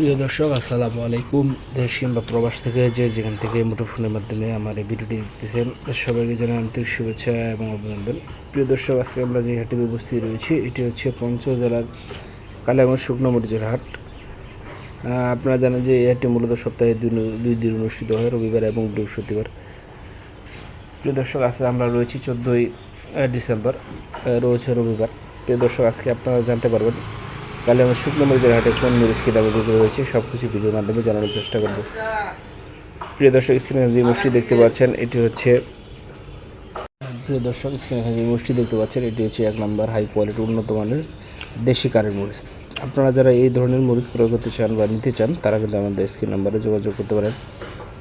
প্রিয় দর্শক, আসসালামু আলাইকুম। দেশ কিংবা প্রবাস থেকে যে যেখান থেকে মুঠোফোনের মাধ্যমে আমার এই ভিডিওটি দেখতেছেন, সবাইকে জানাই আন্তরিক শুভেচ্ছা এবং অভিনন্দন। প্রিয় দর্শক, আজকে আমরা যে হাটে উপস্থিত রয়েছি, এটি হচ্ছে পঞ্চগড় জেলার কালিয়াগঞ্জ শুকনো মরিচের হাট। আপনারা জানেন যে এই হাটটি মূলত সপ্তাহে দুই দুই দিন অনুষ্ঠিত হয়, রবিবার এবং বৃহস্পতিবার। প্রিয় দর্শক, আজকে আমরা রয়েছি চোদ্দোই ডিসেম্বর রয়েছে রবিবার। প্রিয় দর্শক, আজকে আপনারা জানতে পারবেন কালে আমার শুকনো মরিচের হাটে কোন মরিচ কী দামে বিক্রি হয়েছে সব কিছু ভিডিওর মাধ্যমে জানানোর চেষ্টা করব। প্রিয় দর্শক, স্ক্রিনে যে মুষ্টি দেখতে পাচ্ছেন, এটি হচ্ছে প্রিয় দর্শক, স্ক্রিনে যে মুষ্টি দেখতে পাচ্ছেন, এটি হচ্ছে এক নম্বর হাই কোয়ালিটি উন্নত মানের দেশি কারের মরিচ। আপনারা যারা এই ধরনের মরিচ প্রয়োগ করতে চান বা নিতে চান, তারা কিন্তু আমাদের স্ক্রিন নাম্বারে যোগাযোগ করতে পারেন।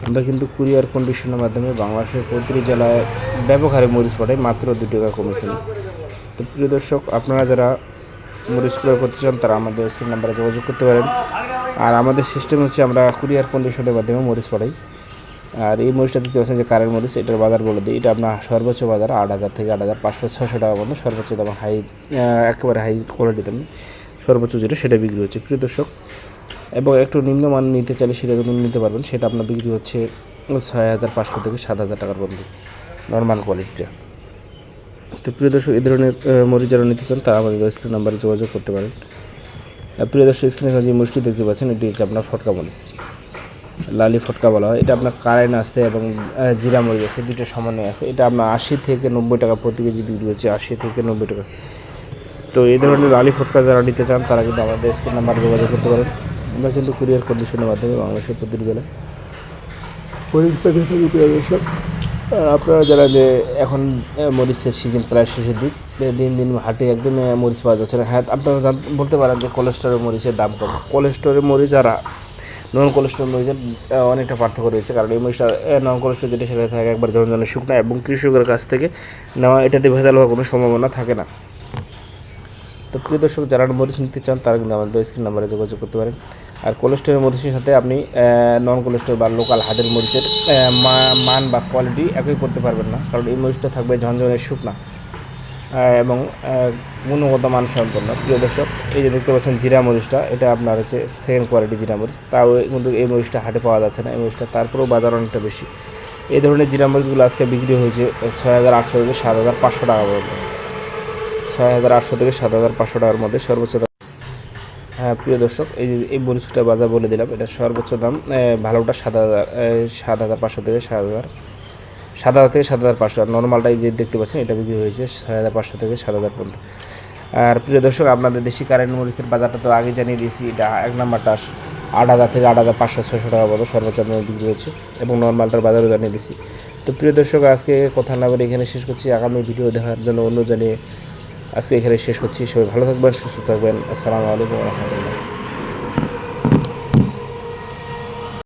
আমরা কিন্তু কুরিয়ার কন্ডিশনের মাধ্যমে বাংলাদেশের প্রতিটি জেলায় ব্যাপক হারে মরিচ পাঠাই, মাত্র দু টাকা কমিশন। তো প্রিয় দর্শক, আপনারা যারা মরিচ ক্রয় করতে চান, তারা আমাদের স্ক্রিন নাম্বারে যোগাযোগ করতে পারেন। আর আমাদের সিস্টেম হচ্ছে আমরা কুরিয়ার কন্ডিশনের মাধ্যমে মরিচ পাঠাই আর এই মরিচটা দেখতে পাচ্ছেন যে কারেন্ট মরিচ, এটার বাজার বলে দিই। এটা আপনার সর্বোচ্চ বাজার আট হাজার থেকে আট হাজার পাঁচশো ছশো টাকা পর্যন্ত, সর্বোচ্চ দাম হাই একেবারে হাই কোয়ালিটি দামে। সর্বোচ্চ যেটা সেটা বিক্রি হচ্ছে, প্রিয় দর্শক। এবং একটু নিম্নমান নিতে চাইলে সেটা নিতে পারবেন। সেটা আপনার বিক্রি হচ্ছে ছয় হাজার পাঁচশো থেকে সাত হাজার টাকার মধ্যে নর্মাল কোয়ালিটিটা তো প্রিয় দর্শক এই ধরনের মরিচ যারা নিতে চান, তারা আমাদের স্ক্রিন নাম্বারে যোগাযোগ করতে পারেন। প্রিয় দর্শক স্ক্রিনে যে মরিচটি দেখতে পাচ্ছেন, এটি হচ্ছে আপনার ফটকা মরিচ লালি ফটকা বলা হয়। এটা আপনার কারেন্ট আছে এবং জিরা মরিচ আছে, দুটো সমন্বয় আছে। এটা আপনার আশি থেকে নব্বই টাকা প্রতি কেজি বিক্রি হচ্ছে, আশি থেকে নব্বই টাকা। তো এই ধরনের লালি ফটকা যারা নিতে চান, তারা কিন্তু আমাদের স্ক্রিন নাম্বারে যোগাযোগ করতে পারেন। আমরা কিন্তু কুরিয়ার কন্ডিশনের মাধ্যমে বাংলাদেশের প্রতিটি জেলায়। মরিচ আপনারা যারা যে এখন মরিচের সিজন প্রায় শেষের দিক। দিন দিন হাটে একদম মরিচ পাওয়া যাচ্ছে না। হ্যাঁ আপনারা জান- বলতে পারেন যে কোলেস্টরের মরিচের দাম কম। কোলেস্টরের মরিচ আর নন কোলেস্টোরের মরিচের অনেকটা পার্থক্য রয়েছে। কারণ এই মরিচটা নন কোলেস্টর যেটা, সেটা থাকে একবার জন শুকনো এবং কৃষকের কাছ থেকে নেওয়া, এটাতে ভেজাল হওয়ার কোনো সম্ভাবনা থাকে না। তো প্রিয় দর্শক, যারা মরিচ নিতে চান, তারা কিন্তু আমাদের স্ক্রিন নাম্বারে যোগাযোগ করতে পারেন। আর কোলেস্টোরের মরিচের সাথে আপনি নন কোলেস্টোর বা লোকাল হাটের মরিচের মান বা কোয়ালিটি একই করতে পারবেন না, কারণ এই মরিচটা থাকবে ঝনঝনের শুকনা এবং গুণগত মান সম্পন্ন প্রিয় দর্শক, এই যে দেখতে পাচ্ছেন জিরা মরিচটা, এটা আপনার হচ্ছে সেকেন্ড কোয়ালিটি জিরা মরিচ, তাও কিন্তু এই মরিচটা হাটে পাওয়া যাচ্ছে না, এই মরিচটা তারপরেও বাজার অনেকটা বেশি। এই ধরনের জিরা মরিচগুলো আজকে বিক্রি হয়েছে ছয় হাজার আটশো থেকে সাত হাজার পাঁচশো টাকা পর্যন্ত। ছয় হাজার আটশো থেকে সাত হাজার পাঁচশো টাকার মধ্যে সর্বোচ্চ দাম। হ্যাঁ প্রিয় দর্শক, এই এই মরিচটা বাজার বলে দিলাম, এটা সর্বোচ্চ দাম ভালোটা সাত হাজার সাত হাজার পাঁচশো থেকে সাত হাজার সাত হাজার থেকে সাত হাজার পাঁচশো। আর নর্মালটাই যে দেখতে পাচ্ছেন, এটা বিক্রি হয়েছে ছয় হাজার পাঁচশো থেকে সাত হাজার পর্যন্ত। আর প্রিয় দর্শক, আপনাদের দেশি কারেন্ট মরিচের বাজারটা তো আগে জানিয়ে দিয়েছি, এটা এক নাম্বারটা আট হাজার থেকে আট হাজার পাঁচশো ছশো টাকা পর্যন্ত সর্বোচ্চ দামে বিক্রি হয়েছে এবং নর্মালটার বাজারও জানিয়ে দিয়েছি। তো প্রিয় দর্শক, আজকে কথা না বলে এখানে শেষ করছি। আগামী ভিডিও দেখার জন্য অন্য জানিয়ে আজকে এখানে শেষ হচ্ছি। সবাই ভালো থাকবেন সুস্থ থাকবেন। আসসালামু আলাইকুম রহমতুল্লাহ।